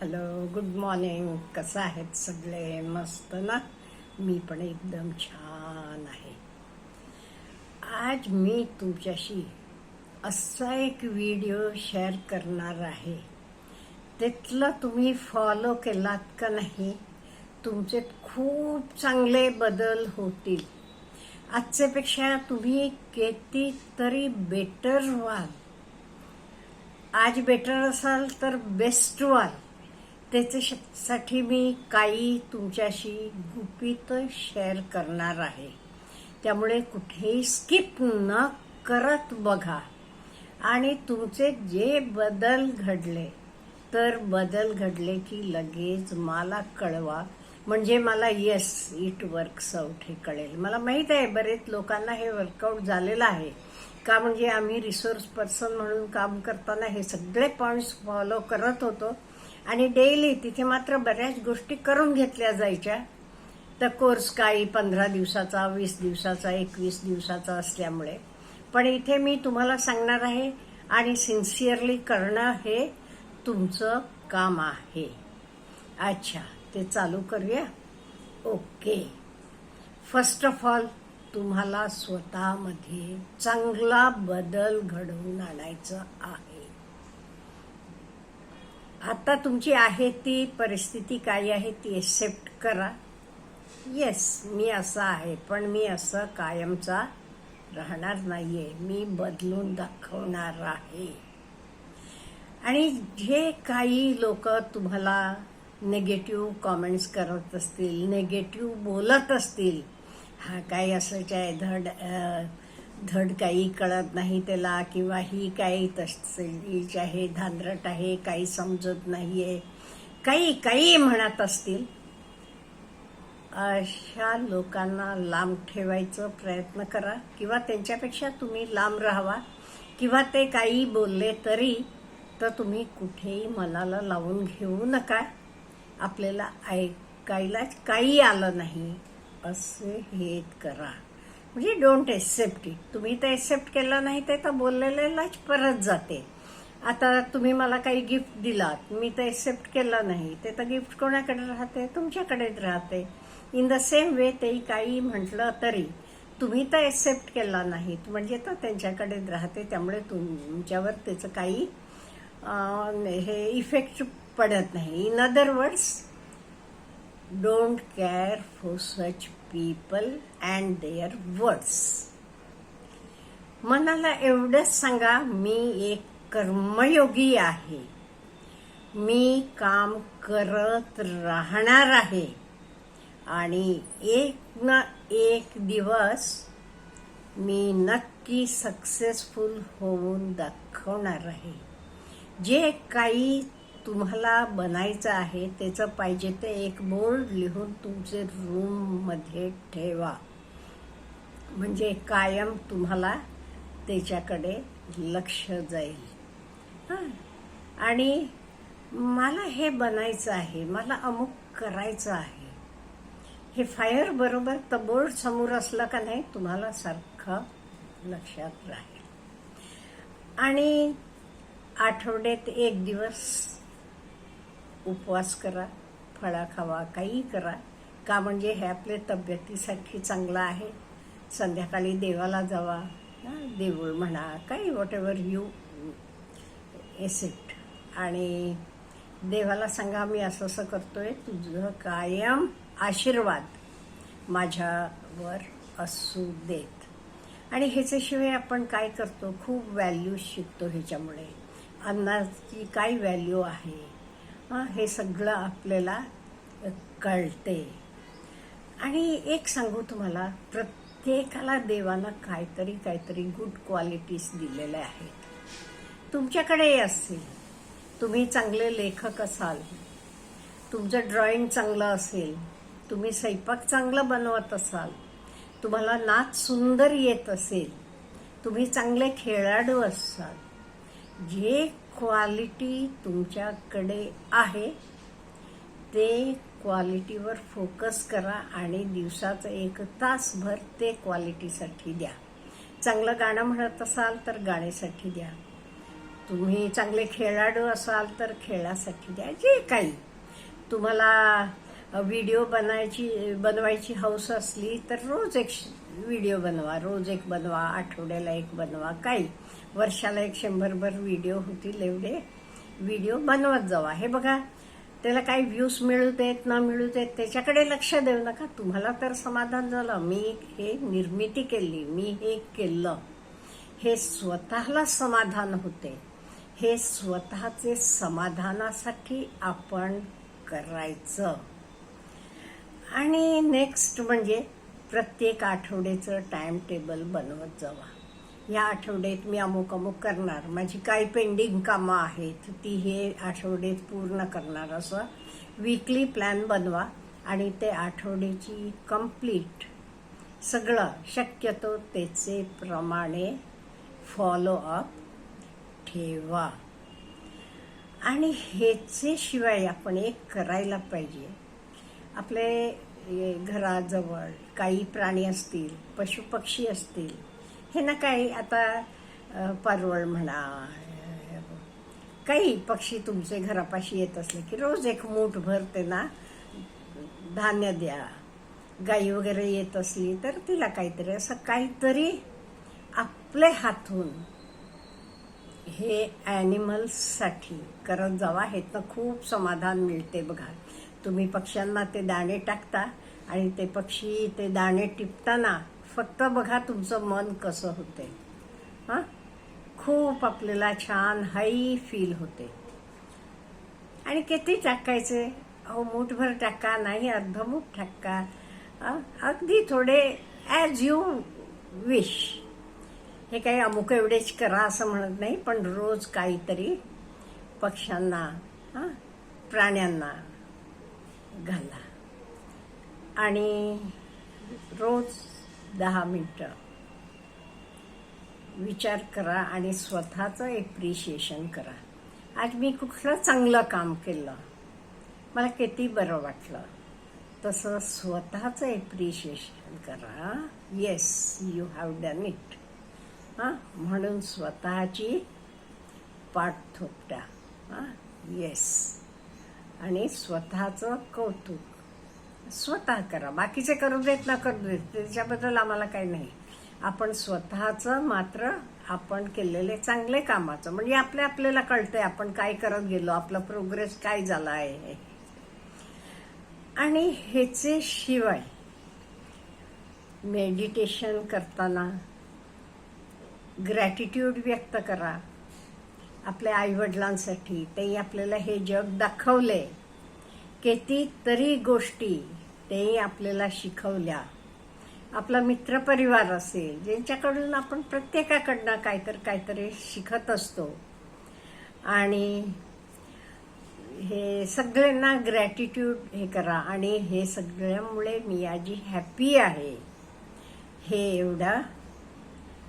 Hello good morning कसं आहेत सगळे? मस्त ना? मी पण एकदम छान आहे. आज मी तुमच्याशी असा एक व्हिडिओ शेअर करणार आहे. तिथलं तुम्ही फॉलो केलात का नाही? तुमचे खूप चांगले बदल होतील. आजच्यापेक्षा तुम्ही किती तरी बेटर व्हाल. आज बेटर असाल तर बेस्ट व्हाल. त्याच्यासाठी मी काही तुमच्याशी गुपित शेअर करणार आहे. त्यामुळे कुठेही स्किप न करत बघा. आणि तुमचे जे बदल घडले तर बदल घडले की लगेच मला कळवा. म्हणजे मला येस इट वर्क्स आउट हे कळेल. मला माहीत आहे बरेच लोकांना हे वर्कआउट झालेलं आहे. का म्हणजे आम्ही रिसोर्स पर्सन म्हणून काम करताना हे सगळे पॉईंट्स फॉलो करत होतो. आणि डेली तिथे मात्र बऱ्याच गोष्टी करून घेतल्या जायच्या. तर कोर्स काही पंधरा दिवसाचा वीस दिवसाचा एकवीस दिवसाचा असल्यामुळे. पण इथे मी तुम्हाला सांगणार आहे आणि सिन्सिअरली करणं हे तुमचं काम आहे. अच्छा ते चालू करूया? ओके. फर्स्ट ऑफ ऑल तुम्हाला स्वतःमध्ये चांगला बदल घडवून आणायचा आहे. आता तुमची आहे ती परिस्थिती काय आहे ती एक्सेप्ट करा. येस मी असा आहे पण मी असं कायमचा राहणार नाहीये. मी बदलून दाखवणार आहे. आणि जे काही लोक तुम्हाला नेगेटिव्ह कॉमेंट्स करत असतील नेगेटिव्ह बोलत असतील हा काही असं आहे धड अ, धड काही कळत नाही त्याला किंवा ही काही तशीच आहे धांदरट आहे काही समजत नाही आहे काही काही म्हणत असतील. अशा लोकांना लांब ठेवायचं प्रयत्न करा किंवा त्यांच्यापेक्षा तुम्ही लांब राहावा. किंवा ते काही बोलले तरी तर तुम्ही कुठेही मनाला लावून घेऊ नका. आपल्याला ऐकायलाच काही आलं नाही. असे हे करा. म्हणजे डोंट एक्सेप्ट इट तुम्ही तर एक्सेप्ट केलं नाही ते तर बोललेल्यालाच परत जाते. आता तुम्ही मला काही गिफ्ट दिलात मी तर एक्सेप्ट केलं नाही ते तर गिफ्ट कोणाकडे राहते? तुमच्याकडेच राहते. इन द सेम वे तेही काही म्हटलं तरी तुम्ही तर एक्सेप्ट केला नाहीत म्हणजे तर त्यांच्याकडेच राहते त्यामुळे तुमच्यावर त्याचं काही हे इफेक्ट पडत नाही. In other words don't care for such people and their words मनाला एवढंच सांगा मी एक कर्मयोगी आहे. मी काम करत राहणार आहे. आणि एक ना एक दिवस मी नक्की सक्सेसफुल होऊन दाखवणार आहे. जे काही तुम्हाला बनायचं आहे त्याचं पाहिजे ते एक बोर्ड लिहून तुमचे रूममध्ये ठेवा. म्हणजे कायम तुम्हाला त्याच्याकडे लक्ष जाईल. हां. आणि मला हे बनायचं आहे मला अमुक करायचं आहे. हे फायर बरोबर तर बोर्ड समोर असलं का नाही तुम्हाला सारखं लक्षात राहील. आणि आठवड्यात एक दिवस उपवास करा फळा खावा काही करा. का म्हणजे हे आपल्या तब्येतीसाठी चांगलं आहे. संध्याकाळी देवाला जावा देऊळ म्हणा काही वॉट एवर यू एसिट आणि देवाला सांगा मी असं असं करतोय तुझं कायम आशीर्वाद माझ्यावर असू देत. आणि ह्याच्याशिवाय आपण काय करतो? खूप व्हॅल्यू शिकतो ह्याच्यामुळे. अन्नाची काय व्हॅल्यू आहे? हे सगळं आपल्याला कळते. आणि एक सांगू तुम्हाला प्रत्येकाला देवानं काहीतरी काहीतरी गुड क्वालिटीज दिलेल्या आहेत. तुमच्याकडेही असतील तुम्ही चांगले लेखक असाल तुमचं ड्रॉइंग चांगलं असेल तुम्ही स्वयंपाक चांगलं बनवत असाल तुम्हाला नाच सुंदर येत असेल तुम्ही चांगले खेळाडू असाल जे क्वालिटी तुमच्याकडे आहे ते क्वालिटीवर फोकस करा आणि दिवसाचं एक तासभर ते क्वालिटीसाठी द्या. चांगलं गाणं म्हणत असाल तर गाण्यासाठी द्या. तुम्ही चांगले खेळाडू असाल तर खेळासाठी द्या. जे काही. तुम्हाला व्हिडिओ बनायची बनवायची हौस असली तर रोज एक व्हिडिओ बनवा. रोज एक बनवा. आठवड्याला एक बनवा. काही. वर्षाला एक शंभरभर व्हिडिओ होतील एवढे व्हिडिओ बनवत जावा. हे बघा त्याला काही व्ह्यूज मिळू देत न मिळू देत त्याच्याकडे लक्ष देऊ नका. तुम्हाला तर समाधान झालं. मी हे निर्मिती केली मी हे केलं. हे स्वतःला समाधान होते. हे स्वतःचे समाधानासाठी आपण करायचं. आणि नेक्स्ट म्हणजे प्रत्येक आठवड्याचं टाइम टेबल बनवत जावा. या आठवड्यात मी अमुक अमुक करणार. माझी काही पेंडिंग कामं आहेत ती हे आठवड्यात पूर्ण करणार. असं वीकली प्लॅन बनवा आणि ते आठवड्याची कंप्लीट सगळं शक्यतो त्याचे प्रमाणे फॉलो अप ठेवा. आणि ह्याचे शिवाय आपण एक करायला पाहिजे. आपले घराजवळ काही प्राणी असतील पशुपक्षी असतील हे ना काही आता परवळ म्हणा काही पक्षी तुमचे घरापाशी येत असले की रोज एक मूठ त्यांना धान्य द्या. गाई वगैरे येत असली तर तिला काहीतरी असं काहीतरी आपले हातून हे ॲनिमल्ससाठी करत जावा. ह्यातनं खूप समाधान मिळते बघा. तुम्ही पक्ष्यांना ते दाणे टाकता आणि ते पक्षी ते दाणे टिपताना फक्त बघा तुमचं मन कसं होते हां? खूप आपल्याला छान हाई फील होते. आणि किती टाकायचे? अहो मूठभर टाका नाही अर्धमूठ टाका. अगदी थोडे ॲज यू विश हे काही अमुक एवढेच करा असं म्हणत नाही पण रोज काहीतरी पक्ष्यांना हां? प्राण्यांना घाला. आणि रोज दहा मिनटं. विचार करा आणि स्वतःचं एप्रिशिएशन करा. आज मी कुठलं चांगलं काम केलं? मला किती बरं वाटलं? तसं स्वतःचं एप्रिशिएशन करा. Yes you have done it हां? म्हणून स्वतःची पाठ थोपटा हां? येस आणि स्वतःचं कौतुक. स्वतः करा. बाकीचे करू देत ना करू देत त्याच्याबद्दल आम्हाला काही नाही. आपण स्वतःचं मात्र आपण केलेले चांगले कामाचं. म्हणजे आपल्या आपल्याला कळतंय आपण काय करत गेलो आपला प्रोग्रेस काय झाला आहे आणि ह्याचे शिवाय मेडिटेशन करताना ग्रॅटिट्यूड व्यक्त करा. आपल्या आईवडिलांसाठी ते आपल्याला हे जग दाखवले कितीतरी गोष्टी तेही आपल्याला शिकवल्या. आपला मित्रपरिवार असेल ज्यांच्याकडून आपण प्रत्येकाकडनं तर काहीतरी शिकत असतो. आणि हे सगळ्यांना ग्रॅटिट्यूड हे करा. आणि हे सगळ्यामुळे मी आजी हॅपी आहे. हे एवढं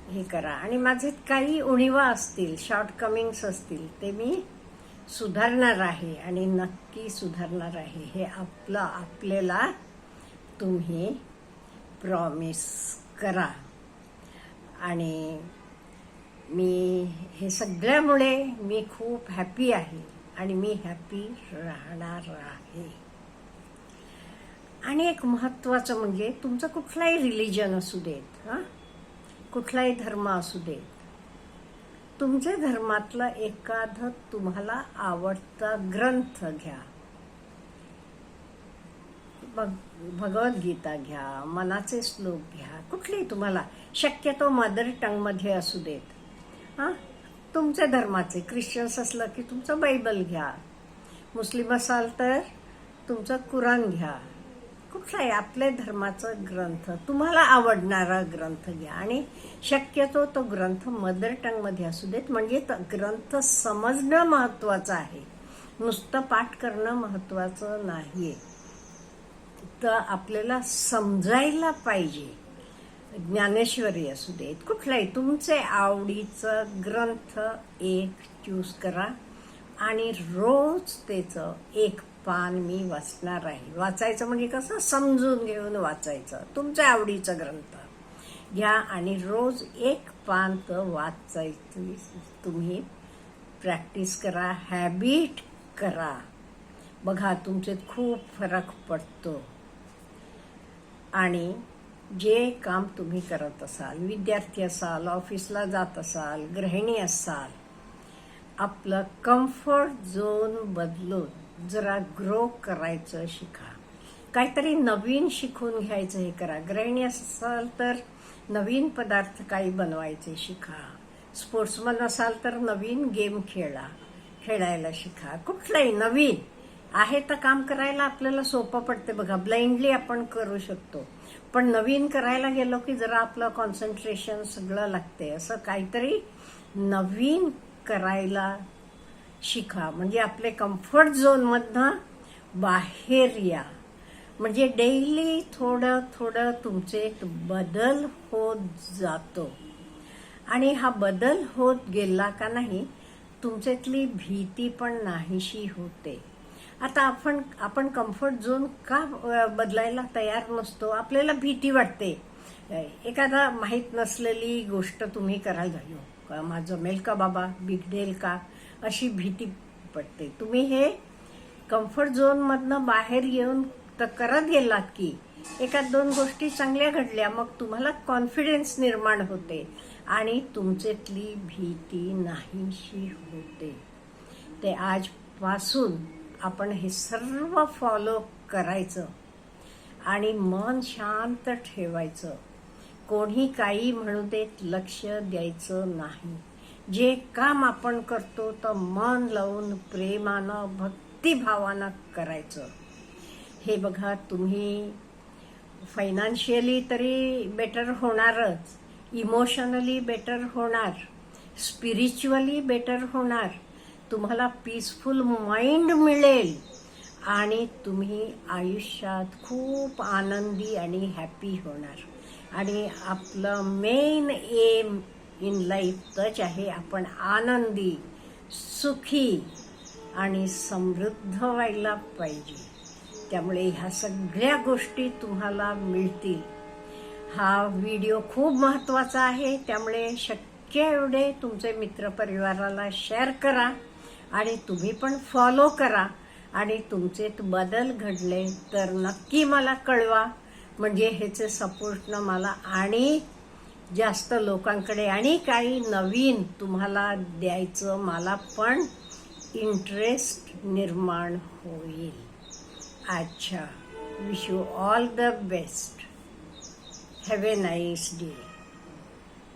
हे करा. आणि माझे काही उणिवा असतील शॉर्टकमिंग्स असतील ते मी सुधारणार आहे आणि नक्की सुधारणार आहे हे आपलं आपल्याला तुम्ही प्रॉमिस करा. आणि मी हे सगळ्यामुळे मी खूप हॅपी आहे आणि मी हॅपी राहणार आहे. आणि एक महत्त्वाचं म्हणजे तुमचं कुठलाही रिलिजन असू देत हां? कुठलाही धर्म असू देत तुमच्या धर्मातला एखादं तुम्हाला आवडता ग्रंथ घ्या. भग भगवद्गीता घ्या मनाचे श्लोक घ्या कुठलेही तुम्हाला. शक्यतो मदर टंगमध्ये असू देत. हां? तुमच्या धर्माचे ख्रिश्चन्स असलं की तुमचं बायबल घ्या. मुस्लिम असाल तर तुमचं कुराण घ्या. कुठलाही आपल्या धर्माचं ग्रंथ? तुम्हाला आवडणारा ग्रंथ घ्या. आणि शक्यतो तो ग्रंथ मदर टंगमध्ये असू देत. म्हणजे ग्रंथ समजणं महत्वाचं आहे. नुसतं पाठ करणं महत्वाचं आहे तर आपल्याला समजायला पाहिजे. ज्ञानेश्वरी असू देत कुठलाही. तुमचे आवडीचं ग्रंथ एक चूज करा. आणि रोज त्याचं एक पान मी वाचणार आहे. वाचायचं म्हणजे कसं? समजून घेऊन वाचायचं. तुमच्या आवडीचं ग्रंथ. घ्या आणि रोज एक पान तर वाचायचं. तुम्ही प्रॅक्टिस करा हॅबिट करा. बघा तुमचे खूप फरक पडतो. आणि जे काम तुम्ही करत असाल विद्यार्थी असाल ऑफिसला जात असाल गृहिणी असाल आपलं कम्फर्ट झोन बदलून जरा ग्रो करायचं शिका. काहीतरी नवीन शिकून घ्यायचं हे करा. गृहिणी असाल तर नवीन पदार्थ काही बनवायचे शिका. स्पोर्ट्समन असाल तर नवीन गेम खेळा. खेळायला शिका. कुठलंही नवीन आहे तर काम करायला आपल्याला सोपं पडते बघा. ब्लाइंडली आपण करू शकतो. पण नवीन करायला गेलो की जरा आपलं कॉन्सन्ट्रेशन सगळं लागते. असं काहीतरी नवीन करायला शिका. म्हणजे आपले कम्फर्ट झोनमधनं बाहेर या. म्हणजे डेली थोडं थोडं तुमचे बदल होत जातो. आणि हा बदल होत गेला का नाही तुमच्यातली भीती पण नाहीशी होते. आता आपण आपण कम्फर्ट झोन का बदलायला तयार नसतो? आपल्याला भीती वाटते. एखादा माहीत नसलेली गोष्ट तुम्ही करायला जायो. माझं जमेल का बाबा? बिघडेल का? अशी भीती पडते. तुम्ही हे कम्फर्ट झोनमधनं बाहेर येऊन तर करत गेलात की एका दोन गोष्टी चांगल्या घडल्या मग तुम्हाला कॉन्फिडन्स निर्माण होते आणि तुमच्यातली भीती नाहीशी होते. ते आजपासून आपण हे सर्व फॉलो करायचं आणि मन शांत ठेवायचं. कोणी काही म्हणू देत लक्ष द्यायचं नाही. जे काम आपण करतो तर मन लावून प्रेमानं भक्तिभावानं करायचं. हे बघा तुम्ही फायनान्शियली तरी बेटर होणारच इमोशनली बेटर होणार स्पिरिच्युअली बेटर होणार. तुम्हाला पीसफुल माइंड मिळेल आणि तुम्ही आयुष्यात खूप आनंदी आणि हॅपी होणार. आणि आपलं मेन एम इन लाईफ तच आहे आपण आनंदी सुखी आणि समृद्ध व्हायला पाहिजे. त्यामुळे ह्या सगळ्या गोष्टी तुम्हाला मिळतील. हा व्हिडिओ खूप महत्त्वाचा आहे. त्यामुळे शक्य एवढे तुमचे मित्रपरिवाराला शेअर करा आणि तुम्ही पण फॉलो करा. आणि तुमचे बदल घडले तर नक्की मला कळवा. म्हणजे ह्याचे सपोर्टनं मला आणि जास्त लोकांकडे आणि काही नवीन तुम्हाला द्यायचं मला पण इंटरेस्ट निर्माण होईल. अच्छा. Wish you all the best have a nice day